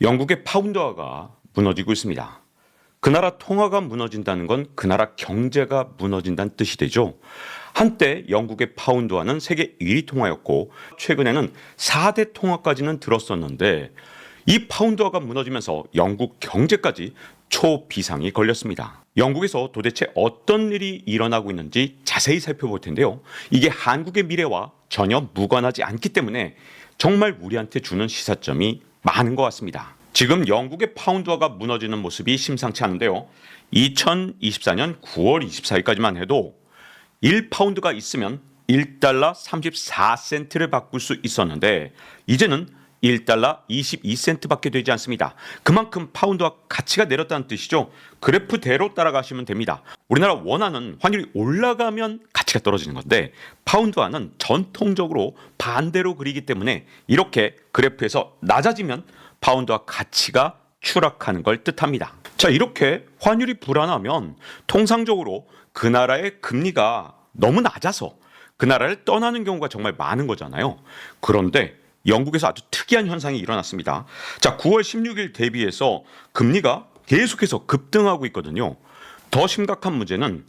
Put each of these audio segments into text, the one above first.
영국의 파운드화가 무너지고 있습니다. 그 나라 통화가 무너진다는 건 그 나라 경제가 무너진다는 뜻이 되죠. 한때 영국의 파운드화는 세계 1위 통화였고 최근에는 4대 통화까지는 들었었는데 이 파운드화가 무너지면서 영국 경제까지 초비상이 걸렸습니다. 영국에서 도대체 어떤 일이 일어나고 있는지 자세히 살펴볼 텐데요. 이게 한국의 미래와 전혀 무관하지 않기 때문에 정말 우리한테 주는 시사점이 많은 것 같습니다. 지금 영국의 파운드화가 무너지는 모습이 심상치 않은데요. 2024년 9월 24일까지만 해도 1파운드가 있으면 1달러 34센트를 바꿀 수 있었는데 이제는 1달러 22센트밖에 되지 않습니다. 그만큼 파운드와 가치가 내렸다는 뜻이죠. 그래프대로 따라가시면 됩니다. 우리나라 원화는 환율이 올라가면 가치가 떨어지는 건데 파운드화는 전통적으로 반대로 그리기 때문에 이렇게 그래프에서 낮아지면 파운드와 가치가 추락하는 걸 뜻합니다. 자, 이렇게 환율이 불안하면 통상적으로 그 나라의 금리가 너무 낮아서 그 나라를 떠나는 경우가 정말 많은 거잖아요. 그런데 영국에서 아주 특이한 현상이 일어났습니다. 자, 9월 16일 대비해서 금리가 계속해서 급등하고 있거든요. 더 심각한 문제는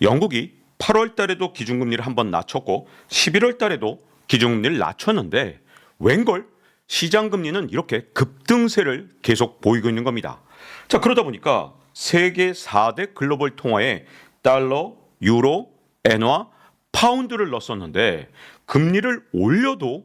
영국이 8월 달에도 기준금리를 한번 낮췄고 11월 달에도 기준금리를 낮췄는데 웬걸 시장 금리는 이렇게 급등세를 계속 보이고 있는 겁니다. 자, 그러다 보니까 세계 4대 글로벌 통화에 달러, 유로, 엔화, 파운드를 넣었었는데 금리를 올려도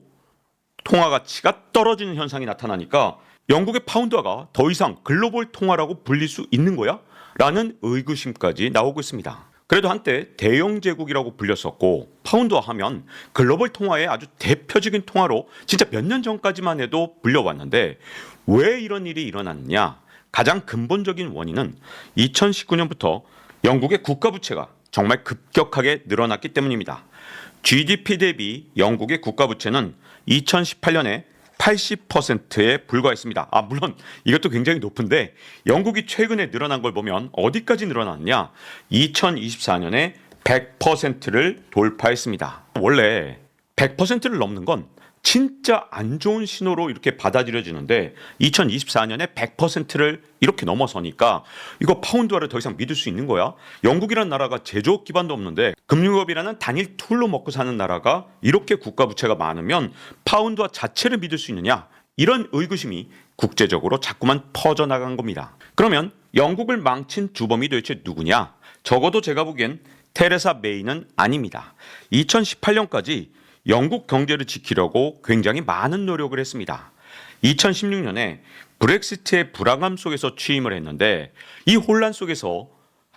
통화 가치가 떨어지는 현상이 나타나니까 영국의 파운드화가 더 이상 글로벌 통화라고 불릴 수 있는 거야? 라는 의구심까지 나오고 있습니다. 그래도 한때 대영 제국이라고 불렸었고 파운드화 하면 글로벌 통화의 아주 대표적인 통화로 진짜 몇 년 전까지만 해도 불려왔는데 왜 이런 일이 일어났냐? 가장 근본적인 원인은 2019년부터 영국의 국가 부채가 정말 급격하게 늘어났기 때문입니다. GDP 대비 영국의 국가 부채는 2018년에 80%에 불과했습니다. 아, 물론 이것도 굉장히 높은데 영국이 최근에 늘어난 걸 보면 어디까지 늘어났냐? 2024년에 100%를 돌파했습니다. 원래 100%를 넘는 건 진짜 안 좋은 신호로 이렇게 받아들여지는데 2024년에 100%를 이렇게 넘어서니까 이거 파운드화를 더 이상 믿을 수 있는 거야? 영국이라는 나라가 제조업 기반도 없는데 금융업이라는 단일 툴로 먹고 사는 나라가 이렇게 국가 부채가 많으면 파운드화 자체를 믿을 수 있느냐? 이런 의구심이 국제적으로 자꾸만 퍼져나간 겁니다. 그러면 영국을 망친 주범이 도대체 누구냐? 적어도 제가 보기엔 테레사 메이는 아닙니다. 2018년까지 영국 경제를 지키려고 굉장히 많은 노력을 했습니다. 2016년에 브렉시트의 불안감 속에서 취임을 했는데 이 혼란 속에서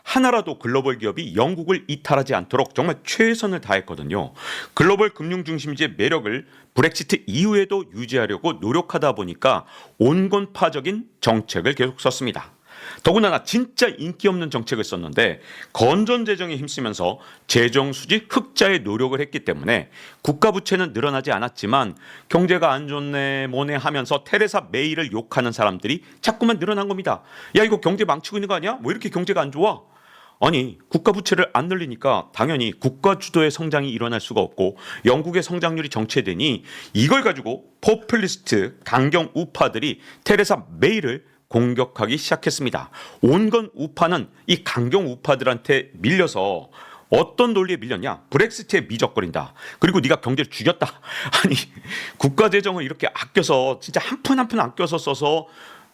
하나라도 글로벌 기업이 영국을 이탈하지 않도록 정말 최선을 다했거든요. 글로벌 금융 중심지의 매력을 브렉시트 이후에도 유지하려고 노력하다 보니까 온건파적인 정책을 계속 썼습니다. 더군다나 진짜 인기 없는 정책을 썼는데 건전 재정에 힘쓰면서 재정 수지 흑자의 노력을 했기 때문에 국가 부채는 늘어나지 않았지만 경제가 안 좋네 뭐네 하면서 테레사 메이를 욕하는 사람들이 자꾸만 늘어난 겁니다. 야 이거 경제 망치고 있는 거 아니야? 뭐 이렇게 경제가 안 좋아? 아니 국가 부채를 안 늘리니까 당연히 국가 주도의 성장이 일어날 수가 없고 영국의 성장률이 정체되니 이걸 가지고 포퓰리스트 강경 우파들이 테레사 메이를 공격하기 시작했습니다. 온건 우파는 이 강경 우파들한테 밀려서 어떤 논리에 밀렸냐? 브렉시트에 미적거린다. 그리고 네가 경제를 죽였다. 아니 국가 재정을 이렇게 아껴서 진짜 한 푼 한 푼 아껴서 써서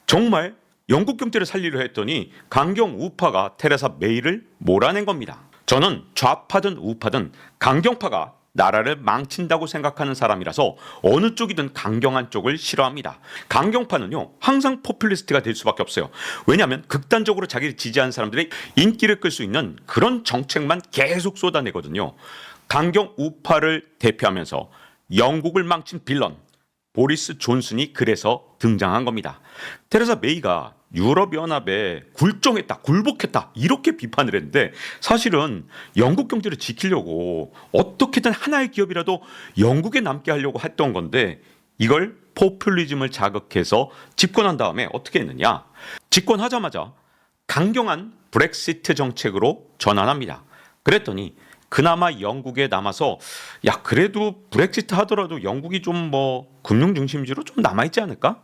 정말 영국 경제를 살리려 했더니 강경 우파가 테레사 메이를 몰아낸 겁니다. 저는 좌파든 우파든 강경파가 나라를 망친다고 생각하는 사람이라서 어느 쪽이든 강경한 쪽을 싫어합니다. 강경파는요 항상 포퓰리스트가 될 수밖에 없어요. 왜냐하면 극단적으로 자기를 지지하는 사람들의 인기를 끌 수 있는 그런 정책만 계속 쏟아내거든요. 강경 우파를 대표하면서 영국을 망친 빌런 보리스 존슨이 그래서 등장한 겁니다. 테레사 메이가 유럽연합에 굴종했다, 굴복했다 이렇게 비판을 했는데 사실은 영국 경제를 지키려고 어떻게든 하나의 기업이라도 영국에 남게 하려고 했던 건데 이걸 포퓰리즘을 자극해서 집권한 다음에 어떻게 했느냐? 집권하자마자 강경한 브렉시트 정책으로 전환합니다. 그랬더니 그나마 영국에 남아서 야 그래도 브렉시트 하더라도 영국이 좀 뭐 금융 중심지로 좀 남아 있지 않을까?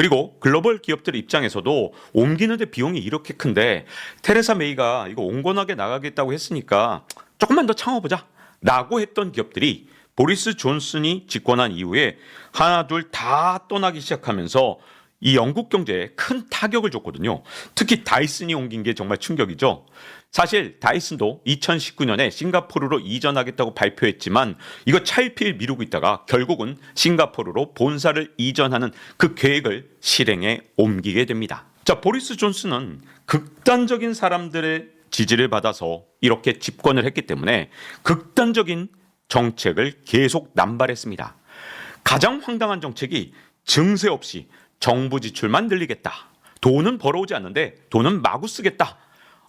그리고 글로벌 기업들 입장에서도 옮기는데 비용이 이렇게 큰데 테레사 메이가 이거 온건하게 나가겠다고 했으니까 조금만 더 참아보자 라고 했던 기업들이 보리스 존슨이 집권한 이후에 하나 둘 다 떠나기 시작하면서 이 영국 경제에 큰 타격을 줬거든요. 특히 다이슨이 옮긴 게 정말 충격이죠. 사실 다이슨도 2019년에 싱가포르로 이전하겠다고 발표했지만 이거 차일피일 미루고 있다가 결국은 싱가포르로 본사를 이전하는 그 계획을 실행에 옮기게 됩니다. 자, 보리스 존슨은 극단적인 사람들의 지지를 받아서 이렇게 집권을 했기 때문에 극단적인 정책을 계속 남발했습니다. 가장 황당한 정책이 증세 없이 정부 지출만 늘리겠다. 돈은 벌어오지 않는데 돈은 마구 쓰겠다.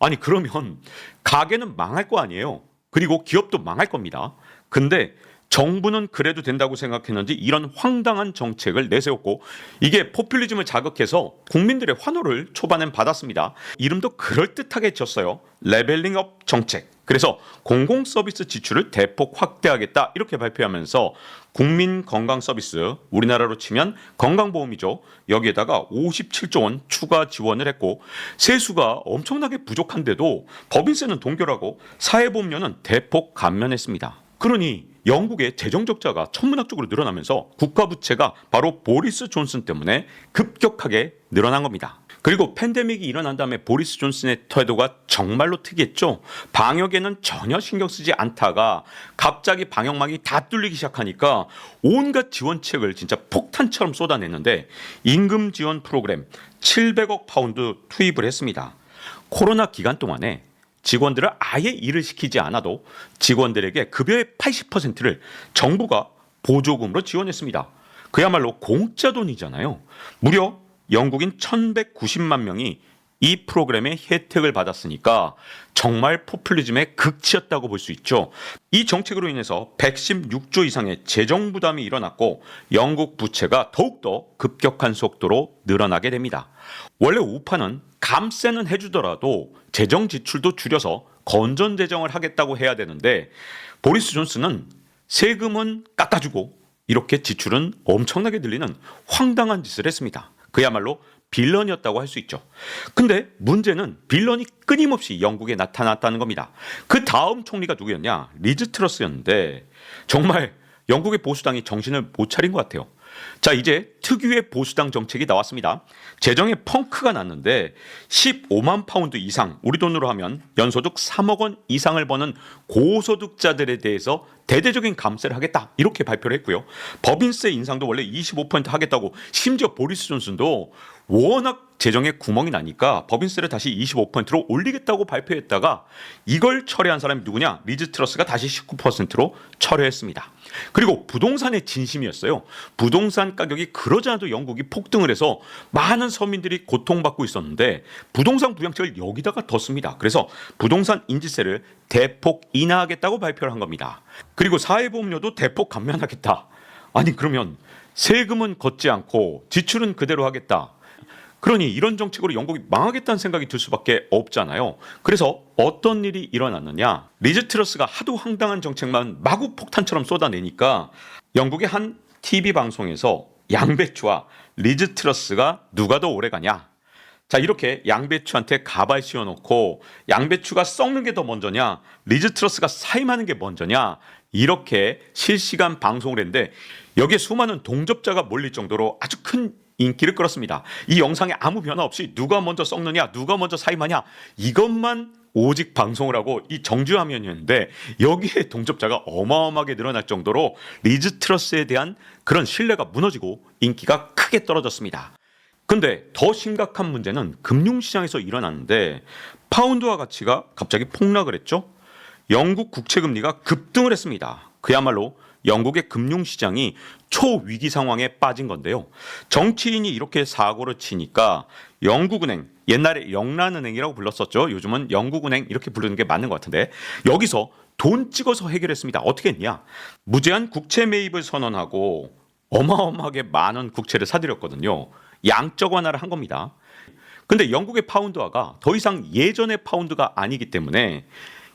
아니 그러면 가게는 망할 거 아니에요. 그리고 기업도 망할 겁니다. 근데 정부는 그래도 된다고 생각했는지 이런 황당한 정책을 내세웠고 이게 포퓰리즘을 자극해서 국민들의 환호를 초반엔 받았습니다. 이름도 그럴듯하게 졌어요. 레벨링업 정책. 그래서 공공 서비스 지출을 대폭 확대하겠다 이렇게 발표하면서 국민 건강 서비스 우리나라로 치면 건강보험이죠. 여기에다가 57조 원 추가 지원을 했고 세수가 엄청나게 부족한데도 법인세는 동결하고 사회보험료는 대폭 감면했습니다. 그러니 영국의 재정 적자가 천문학적으로 늘어나면서 국가 부채가 바로 보리스 존슨 때문에 급격하게 늘어난 겁니다. 그리고 팬데믹이 일어난 다음에 보리스 존슨의 태도가 정말로 특이했죠. 방역에는 전혀 신경 쓰지 않다가 갑자기 방역망이 다 뚫리기 시작하니까 온갖 지원책을 진짜 폭탄처럼 쏟아냈는데 임금 지원 프로그램 700억 파운드 투입을 했습니다. 코로나 기간 동안에 직원들을 아예 일을 시키지 않아도 직원들에게 급여의 80%를 정부가 보조금으로 지원했습니다. 그야말로 공짜 돈이잖아요. 무려 영국인 1190만 명이 이 프로그램의 혜택을 받았으니까 정말 포퓰리즘의 극치였다고 볼 수 있죠. 이 정책으로 인해서 116조 이상의 재정 부담이 일어났고 영국 부채가 더욱더 급격한 속도로 늘어나게 됩니다. 원래 우파는 감세는 해주더라도 재정 지출도 줄여서 건전 재정을 하겠다고 해야 되는데 보리스 존슨은 세금은 깎아주고 이렇게 지출은 엄청나게 늘리는 황당한 짓을 했습니다. 그야말로 빌런이었다고 할 수 있죠. 근데 문제는 빌런이 끊임없이 영국에 나타났다는 겁니다. 그 다음 총리가 누구였냐? 리즈 트러스였는데 정말 영국의 보수당이 정신을 못 차린 것 같아요. 자, 이제 특유의 보수당 정책이 나왔습니다. 재정에 펑크가 났는데 15만 파운드 이상, 우리 돈으로 하면 연소득 3억 원 이상을 버는 고소득자들에 대해서 대대적인 감세를 하겠다. 이렇게 발표를 했고요. 법인세 인상도 원래 25% 하겠다고 심지어 보리스 존슨도 워낙 재정에 구멍이 나니까 법인세를 다시 25%로 올리겠다고 발표했다가 이걸 철회한 사람이 누구냐? 리즈 트러스가 다시 19%로 철회했습니다. 그리고 부동산의 진심이었어요. 부동산 가격이 그러지 않아도 영국이 폭등을 해서 많은 서민들이 고통받고 있었는데 부동산 부양책을 여기다가 뒀습니다. 그래서 부동산 인지세를 대폭 인하하겠다고 발표를 한 겁니다. 그리고 사회보험료도 대폭 감면하겠다. 아니 그러면 세금은 걷지 않고 지출은 그대로 하겠다. 그러니 이런 정책으로 영국이 망하겠다는 생각이 들 수밖에 없잖아요. 그래서 어떤 일이 일어났느냐? 리즈 트러스가 하도 황당한 정책만 마구 폭탄처럼 쏟아내니까 영국의 한 TV 방송에서 양배추와 리즈 트러스가 누가 더 오래 가냐? 자 이렇게 양배추한테 가발 씌워놓고 양배추가 썩는 게 더 먼저냐 리즈 트러스가 사임하는 게 먼저냐 이렇게 실시간 방송을 했는데 여기에 수많은 동접자가 몰릴 정도로 아주 큰 인기를 끌었습니다. 이 영상에 아무 변화 없이 누가 먼저 썩느냐 누가 먼저 사임하냐 이것만 오직 방송을 하고 이 정주 화면이었는데 여기에 동접자가 어마어마하게 늘어날 정도로 리즈 트러스에 대한 그런 신뢰가 무너지고 인기가 크게 떨어졌습니다. 근데 더 심각한 문제는 금융시장에서 일어났는데 파운드화 가치가 갑자기 폭락을 했죠. 영국 국채 금리가 급등을 했습니다. 그야말로 영국의 금융시장이 초위기 상황에 빠진 건데요. 정치인이 이렇게 사고를 치니까 영국은행, 옛날에 영란은행이라고 불렀었죠. 요즘은 영국은행 이렇게 부르는 게 맞는 것 같은데 여기서 돈 찍어서 해결했습니다. 어떻게 했냐? 무제한 국채 매입을 선언하고 어마어마하게 많은 국채를 사들였거든요. 양적 완화를 한 겁니다. 근데 영국의 파운드화가 더 이상 예전의 파운드가 아니기 때문에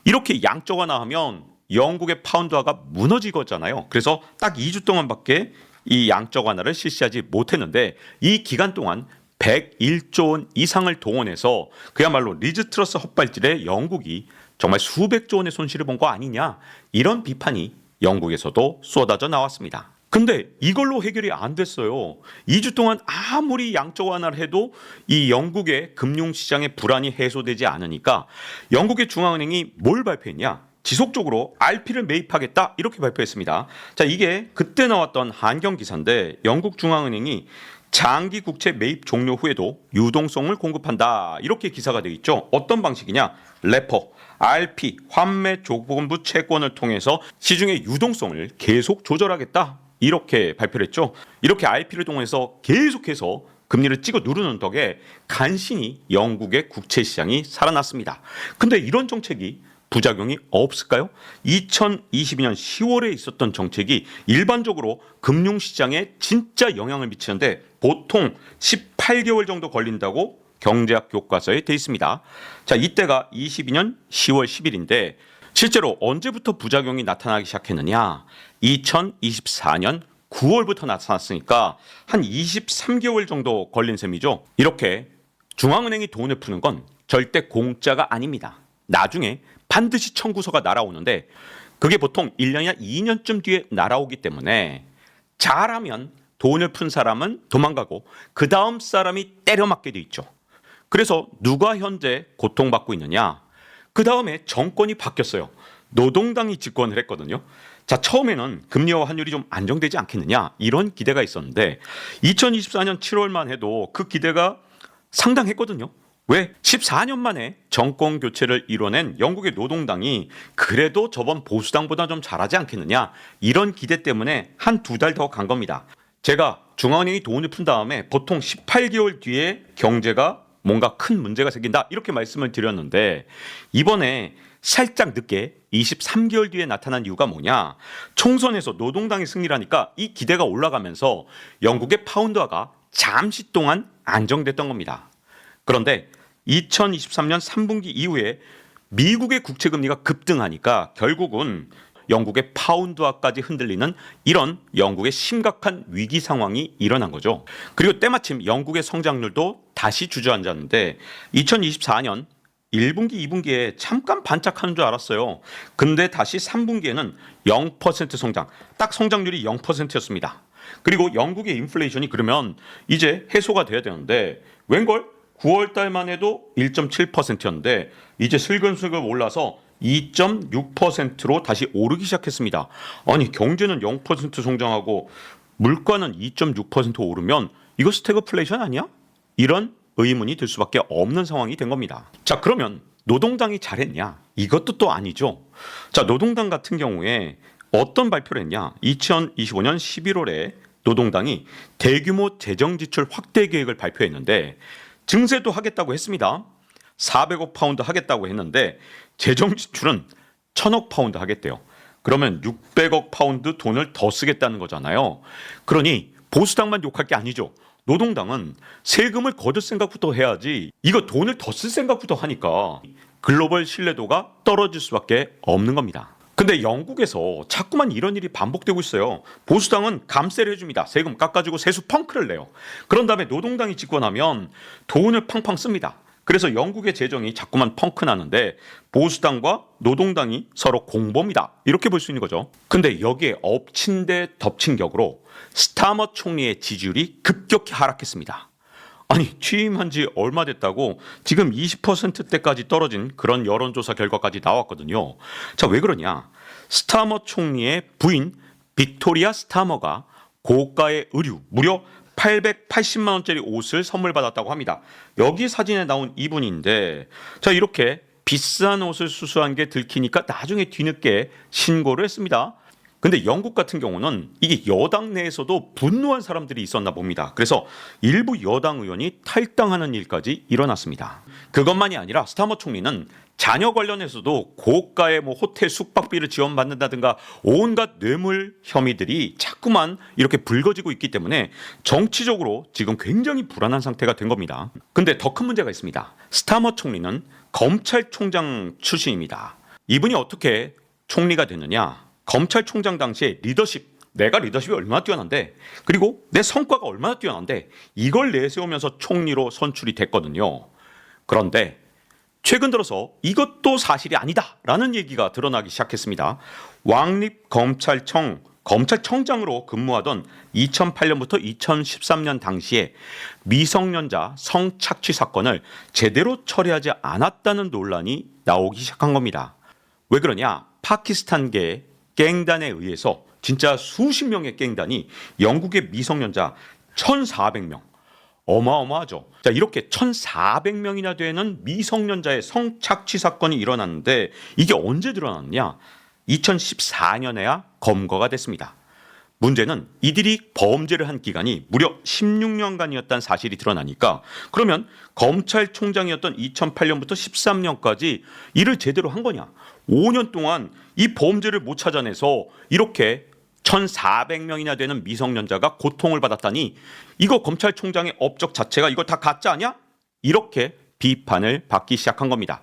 이렇게 양적 완화하면 영국의 파운드화가 무너지거잖아요. 그래서 딱 2주 동안밖에 이 양적 완화를 실시하지 못했는데 이 기간 동안 101조 원 이상을 동원해서 그야말로 리즈 트러스 헛발질에 영국이 정말 수백조 원의 손실을 본 거 아니냐 이런 비판이 영국에서도 쏟아져 나왔습니다. 근데 이걸로 해결이 안 됐어요. 2주 동안 아무리 양적 완화를 해도 이 영국의 금융시장의 불안이 해소되지 않으니까 영국의 중앙은행이 뭘 발표했냐? 지속적으로 RP를 매입하겠다 이렇게 발표했습니다. 자 이게 그때 나왔던 한경 기사인데 영국 중앙은행이 장기 국채 매입 종료 후에도 유동성을 공급한다 이렇게 기사가 되어 있죠. 어떤 방식이냐? 레퍼, RP, 환매 조건부 채권을 통해서 시중의 유동성을 계속 조절하겠다 이렇게 발표를 했죠. 이렇게 RP를 통해서 계속해서 금리를 찍어 누르는 덕에 간신히 영국의 국채 시장이 살아났습니다. 근데 이런 정책이 부작용이 없을까요? 2022년 10월에 있었던 정책이 일반적으로 금융시장에 진짜 영향을 미치는데 보통 18개월 정도 걸린다고 경제학 교과서에 돼 있습니다. 자, 이때가 22년 10월 10일인데 실제로 언제부터 부작용이 나타나기 시작했느냐? 2024년 9월부터 나타났으니까 한 23개월 정도 걸린 셈이죠. 이렇게 중앙은행이 돈을 푸는 건 절대 공짜가 아닙니다. 나중에 반드시 청구서가 날아오는데 그게 보통 1년이나 2년쯤 뒤에 날아오기 때문에 잘하면 돈을 푼 사람은 도망가고 그 다음 사람이 때려맞게 돼 있죠. 그래서 누가 현재 고통받고 있느냐? 그 다음에 정권이 바뀌었어요. 노동당이 집권을 했거든요. 자, 처음에는 금리와 환율이 좀 안정되지 않겠느냐? 이런 기대가 있었는데 2024년 7월만 해도 그 기대가 상당했거든요. 왜? 14년 만에 정권 교체를 이뤄낸 영국의 노동당이 그래도 저번 보수당보다 좀 잘하지 않겠느냐? 이런 기대 때문에 한 두 달 더 간 겁니다. 제가 중앙은행이 돈을 푼 다음에 보통 18개월 뒤에 경제가 뭔가 큰 문제가 생긴다 이렇게 말씀을 드렸는데 이번에 살짝 늦게 23개월 뒤에 나타난 이유가 뭐냐? 총선에서 노동당이 승리하니까 이 기대가 올라가면서 영국의 파운드화가 잠시 동안 안정됐던 겁니다. 그런데 2023년 3분기 이후에 미국의 국채 금리가 급등하니까 결국은 영국의 파운드화까지 흔들리는 이런 영국의 심각한 위기 상황이 일어난 거죠. 그리고 때마침 영국의 성장률도 다시 주저앉았는데 2024년 1분기, 2분기에 잠깐 반짝하는 줄 알았어요. 근데 다시 3분기에는 0% 성장, 딱 성장률이 0%였습니다. 그리고 영국의 인플레이션이 그러면 이제 해소가 돼야 되는데 웬걸 9월 달만 해도 1.7%였는데 이제 슬금슬금 올라서 2.6%로 다시 오르기 시작했습니다. 아니 경제는 0% 성장하고 물가는 2.6% 오르면 이거 스태그플레이션 아니야? 이런 의문이 들 수밖에 없는 상황이 된 겁니다. 자 그러면 노동당이 잘했냐? 이것도 또 아니죠. 자 노동당 같은 경우에 어떤 발표를 했냐? 2025년 11월에 노동당이 대규모 재정 지출 확대 계획을 발표했는데 증세도 하겠다고 했습니다. 400억 파운드 하겠다고 했는데 재정 지출은 1000억 파운드 하겠대요. 그러면 600억 파운드 돈을 더 쓰겠다는 거잖아요. 그러니 보수당만 욕할 게 아니죠. 노동당은 세금을 거둘 생각부터 해야지 이거 돈을 더 쓸 생각부터 하니까 글로벌 신뢰도가 떨어질 수밖에 없는 겁니다. 근데 영국에서 자꾸만 이런 일이 반복되고 있어요. 보수당은 감세를 해줍니다. 세금 깎아주고 세수 펑크를 내요. 그런 다음에 노동당이 집권하면 돈을 팡팡 씁니다. 그래서 영국의 재정이 자꾸만 펑크 나는데 보수당과 노동당이 서로 공범이다. 이렇게 볼 수 있는 거죠. 근데 여기에 엎친 데 덮친 격으로 스타머 총리의 지지율이 급격히 하락했습니다. 아니 취임한 지 얼마 됐다고 지금 20%대까지 떨어진 그런 여론조사 결과까지 나왔거든요. 자 왜 그러냐? 스타머 총리의 부인 빅토리아 스타머가 고가의 의류 무려 880만 원짜리 옷을 선물 받았다고 합니다. 여기 사진에 나온 이분인데 자 이렇게 비싼 옷을 수수한 게 들키니까 나중에 뒤늦게 신고를 했습니다. 근데 영국 같은 경우는 이게 여당 내에서도 분노한 사람들이 있었나 봅니다. 그래서 일부 여당 의원이 탈당하는 일까지 일어났습니다. 그것만이 아니라 스타머 총리는 자녀 관련해서도 고가의 뭐 호텔 숙박비를 지원받는다든가 온갖 뇌물 혐의들이 자꾸만 이렇게 불거지고 있기 때문에 정치적으로 지금 굉장히 불안한 상태가 된 겁니다. 근데 더 큰 문제가 있습니다. 스타머 총리는 검찰총장 출신입니다. 이분이 어떻게 총리가 됐느냐? 검찰총장 당시에 리더십 내가 리더십이 얼마나 뛰어난데 그리고 내 성과가 얼마나 뛰어난데 이걸 내세우면서 총리로 선출이 됐거든요. 그런데 최근 들어서 이것도 사실이 아니다라는 얘기가 드러나기 시작했습니다. 왕립 검찰청 검찰청장으로 근무하던 2008년부터 2013년 당시에 미성년자 성착취 사건을 제대로 처리하지 않았다는 논란이 나오기 시작한 겁니다. 왜 그러냐? 파키스탄계 갱단에 의해서 진짜 수십 명의 갱단이 영국의 미성년자 1,400명 어마어마하죠. 자, 이렇게 1,400명이나 되는 미성년자의 성착취 사건이 일어났는데 이게 언제 드러났냐? 2014년에야 검거가 됐습니다. 문제는 이들이 범죄를 한 기간이 무려 16년간이었다는 사실이 드러나니까 그러면 검찰총장이었던 2008년부터 13년까지 일을 제대로 한 거냐? 5년 동안 이 범죄를 못 찾아내서 이렇게 1,400명이나 되는 미성년자가 고통을 받았다니 이거 검찰총장의 업적 자체가 이거 다 가짜 아니야? 이렇게 비판을 받기 시작한 겁니다.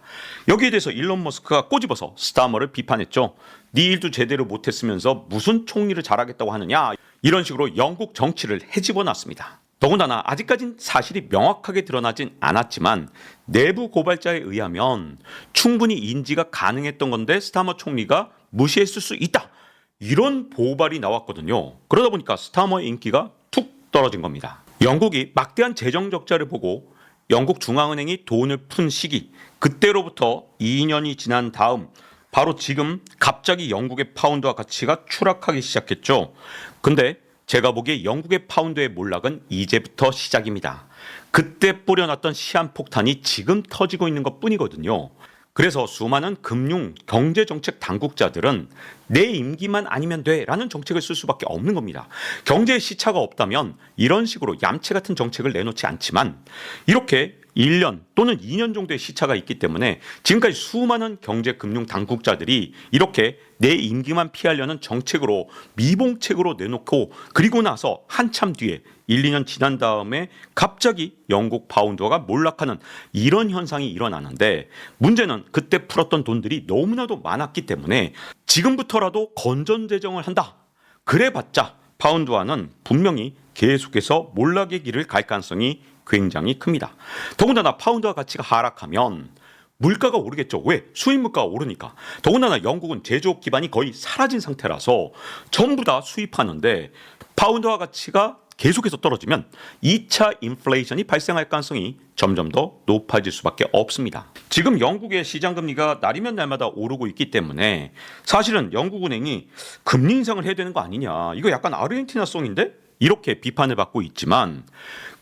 여기에 대해서 일론 머스크가 꼬집어서 스타머를 비판했죠. 네 일도 제대로 못했으면서 무슨 총리를 잘하겠다고 하느냐 이런 식으로 영국 정치를 헤집어 놨습니다. 더군다나 아직까진 사실이 명확하게 드러나진 않았지만 내부 고발자에 의하면 충분히 인지가 가능했던 건데 스타머 총리가 무시했을 수 있다. 이런 보발이 나왔거든요. 그러다 보니까 스타머의 인기가 툭 떨어진 겁니다. 영국이 막대한 재정 적자를 보고 영국 중앙은행이 돈을 푼 시기 그때로부터 2년이 지난 다음 바로 지금 갑자기 영국의 파운드와 가치가 추락하기 시작했죠. 근데 제가 보기에 영국의 파운드의 몰락은 이제부터 시작입니다. 그때 뿌려놨던 시한폭탄이 지금 터지고 있는 것 뿐이거든요. 그래서 수많은 금융, 경제 정책 당국자들은 내 임기만 아니면 돼 라는 정책을 쓸 수밖에 없는 겁니다. 경제에 시차가 없다면 이런 식으로 얌체 같은 정책을 내놓지 않지만 이렇게 1년 또는 2년 정도의 시차가 있기 때문에 지금까지 수많은 경제 금융 당국자들이 이렇게 내 임기만 피하려는 정책으로 미봉책으로 내놓고 그리고 나서 한참 뒤에 1, 2년 지난 다음에 갑자기 영국 파운드가 몰락하는 이런 현상이 일어나는데 문제는 그때 풀었던 돈들이 너무나도 많았기 때문에 지금부터라도 건전 재정을 한다. 그래봤자 파운드화는 분명히 계속해서 몰락의 길을 갈 가능성이 굉장히 큽니다. 더군다나 파운드화 가치가 하락하면 물가가 오르겠죠. 왜? 수입 물가가 오르니까. 더군다나 영국은 제조업 기반이 거의 사라진 상태라서 전부 다 수입하는데 파운드화 가치가 계속해서 떨어지면 2차 인플레이션이 발생할 가능성이 점점 더 높아질 수밖에 없습니다. 지금 영국의 시장 금리가 날이면 날마다 오르고 있기 때문에 사실은 영국은행이 금리 인상을 해야 되는 거 아니냐. 이거 약간 아르헨티나 송인데? 이렇게 비판을 받고 있지만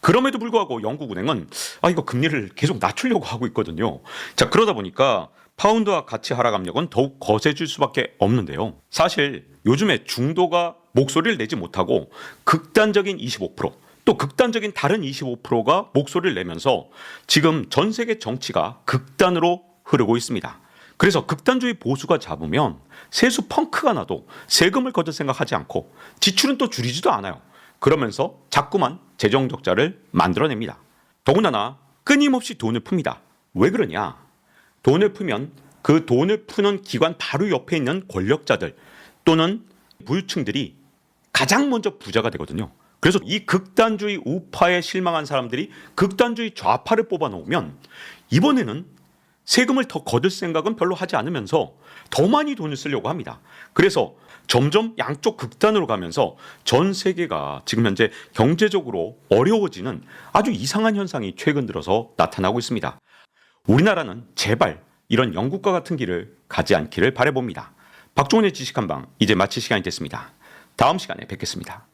그럼에도 불구하고 영국은행은 아 이거 금리를 계속 낮추려고 하고 있거든요. 자 그러다 보니까 파운드와 가치 하락 압력은 더욱 거세질 수밖에 없는데요. 사실 요즘에 중도가 목소리를 내지 못하고 극단적인 25%또 극단적인 다른 25%가 목소리를 내면서 지금 전 세계 정치가 극단으로 흐르고 있습니다. 그래서 극단주의 보수가 잡으면 세수 펑크가 나도 세금을 거둘 생각하지 않고 지출은 또 줄이지도 않아요. 그러면서 자꾸만 재정 적자를 만들어냅니다. 더군다나 끊임없이 돈을 풉니다. 왜 그러냐? 돈을 풀면 그 돈을 푸는 기관 바로 옆에 있는 권력자들 또는 부유층들이 가장 먼저 부자가 되거든요. 그래서 이 극단주의 우파에 실망한 사람들이 극단주의 좌파를 뽑아 놓으면 이번에는 세금을 더 거둘 생각은 별로 하지 않으면서 더 많이 돈을 쓰려고 합니다. 그래서 점점 양쪽 극단으로 가면서 전 세계가 지금 현재 경제적으로 어려워지는 아주 이상한 현상이 최근 들어서 나타나고 있습니다. 우리나라는 제발 이런 영국과 같은 길을 가지 않기를 바라봅니다. 박종훈의 지식한 방 이제 마칠 시간이 됐습니다. 다음 시간에 뵙겠습니다.